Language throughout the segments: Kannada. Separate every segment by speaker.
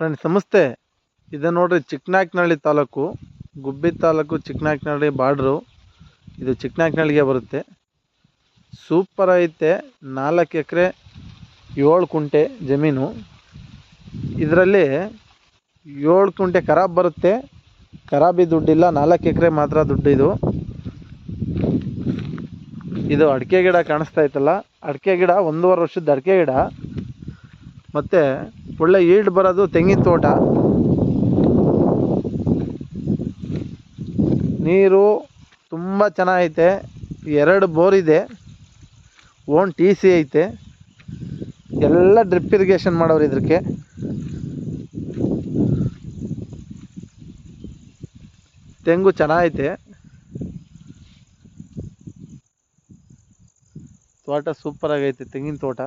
Speaker 1: ಫ್ರೆಂಡ್ಸ್, ನಮಸ್ತೆ. ಇದು ನೋಡ್ರಿ ಚಿಕ್ಕನಾಯಕನಹಳ್ಳಿ ತಾಲೂಕು. ಗುಬ್ಬಿ ತಾಲೂಕು ಚಿಕ್ಕನಾಯಕನಹಳ್ಳಿ ಬಾರ್ಡ್ರು ಇದು ಚಿಕ್ಕನಾಯಕನಹಳ್ಳಿಗೆ ಬರುತ್ತೆ. ಸೂಪರ್ ಐತೆ. ನಾಲ್ಕು ಎಕರೆ, ಏಳು ಕುಂಟೆ ಜಮೀನು. ಇದರಲ್ಲಿ ಏಳು ಕುಂಟೆ ಖರಾಬ್ ಬರುತ್ತೆ. ಖರಾಬಿ ದುಡ್ಡಿಲ್ಲ. ನಾಲ್ಕು ಎಕರೆ ಮಾತ್ರ ದುಡ್ಡು ಇದು ಇದು ಅಡಿಕೆ ಗಿಡ ಕಾಣಿಸ್ತಾ ಇತ್ತಲ್ಲ ಅಡಿಕೆ ಗಿಡ ಒಂದೂವರೆ ವರ್ಷದ ಅಡಿಕೆ ಗಿಡ. ಮತ್ತು ಒಳ್ಳೆ ಈಲ್ಡ್ ಬರೋದು ತೆಂಗಿನ ತೋಟ. ನೀರು ತುಂಬ ಚೆನ್ನಾಗೈತೆ. ಎರಡು ಬೋರ್ ಇದೆ. ಓನ್ ಟಿ ಸಿ ಐತೆ. ಎಲ್ಲ ಡ್ರಿಪ್ ಇರಿಗೇಷನ್ ಮಾಡೋರು ಇದಕ್ಕೆ ತೆಂಗು ಚೆನ್ನಾಗೈತೆ. ತೋಟ ಸೂಪರ್ ಆಗೈತೆ ತೆಂಗಿನ ತೋಟ.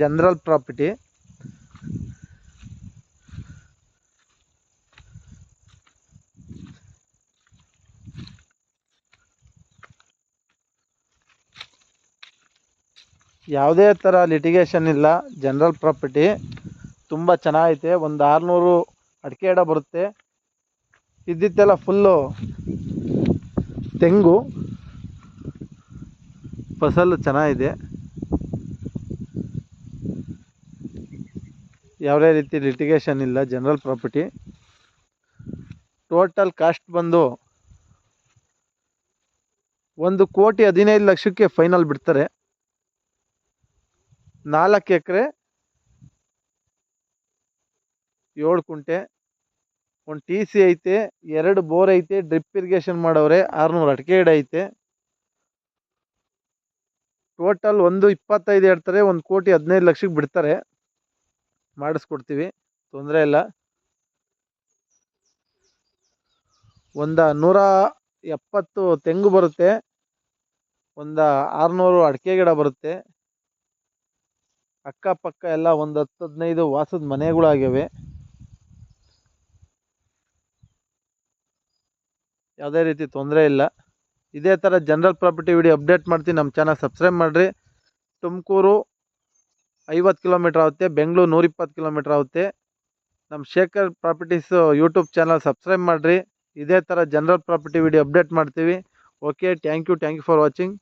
Speaker 1: General property. ಯಾವುದೇ ಥರ ಲಿಟಿಗೇಷನ್ ಇಲ್ಲ. ಜನರಲ್ ಪ್ರಾಪರ್ಟಿ ತುಂಬ ಚೆನ್ನಾಗೈತೆ. ಒಂದು ಆರುನೂರು ಅಡಿಕೆ ಎಡ ಬರುತ್ತೆ. ಇದ್ದಿದ್ದೆಲ್ಲ ಫುಲ್ಲು ತೆಂಗು. ಫಸಲು ಚೆನ್ನಾಗಿದೆ. ಯಾವುದೇ ರೀತಿ ಲಿಟಿಗೇಷನ್ ಇಲ್ಲ. ಜನರಲ್ ಪ್ರಾಪರ್ಟಿ ಟೋಟಲ್ ಕಾಸ್ಟ್ ಬಂದು ಒಂದು ಕೋಟಿ ಹದಿನೈದು ಲಕ್ಷಕ್ಕೆ ಫೈನಲ್ ಬಿಡ್ತಾರೆ. ನಾಲ್ಕು ಎಕರೆ ಏಳು ಕುಂಟೆ, ಒಂದು ಟಿ ಸಿ ಐತೆ, ಎರಡು ಬೋರ್ ಐತೆ, ಡ್ರಿಪ್ ಇರಿಗೇಷನ್ ಮಾಡವ್ರೆ ಆರುನೂರು ಅಡಿಕೆ ಗಿಡ ಐತೆ. ಟೋಟಲ್ ಒಂದು ಇಪ್ಪತ್ತೈದು ಹೇಳ್ತಾರೆ, ಒಂದು ಕೋಟಿ ಹದಿನೈದು ಲಕ್ಷಕ್ಕೆ ಬಿಡ್ತಾರೆ. ಮಾಡಿಸ್ಕೊಡ್ತೀವಿ, ತೊಂದರೆ ಇಲ್ಲ. ಒಂದು ನೂರ ಎಪ್ಪತ್ತು ತೆಂಗು ಬರುತ್ತೆ, ಒಂದು ಆರುನೂರು ಅಡಿಕೆ ಗಿಡ ಬರುತ್ತೆ. ಅಕ್ಕಪಕ್ಕ ಎಲ್ಲ ಒಂದು ಹತ್ತು ಹದಿನೈದು ವಾಸದ ಮನೆಗಳಾಗಿವೆ ಯಾವುದೇ ರೀತಿ ತೊಂದರೆ ಇಲ್ಲ. ಇದೇ ಥರ ಜನರಲ್ ಪ್ರಾಪರ್ಟಿ ವಿಡಿಯೋ ಅಪ್ಡೇಟ್ ಮಾಡ್ತೀನಿ. ನಮ್ಮ ಚಾನಲ್ ಸಬ್ಸ್ಕ್ರೈಬ್ ಮಾಡಿರಿ. ತುಮಕೂರು ಐವತ್ತು ಕಿಲೋಮೀಟ್ರ್ ಆಗುತ್ತೆ. ಬೆಂಗಳೂರು ನೂರಿಪ್ಪತ್ತು ಕಿಲೋಮೀಟ್ರ್ ಆಗುತ್ತೆ. ನಮ್ಮ Shekhar properties YouTube channel subscribe ಮಾಡಿರಿ. ಇದೇ ಥರ ಜನರಲ್ ಪ್ರಾಪರ್ಟಿ ವಿಡಿಯೋ ಅಪ್ಡೇಟ್ ಮಾಡ್ತೀವಿ. Okay, thank you thank you for watching.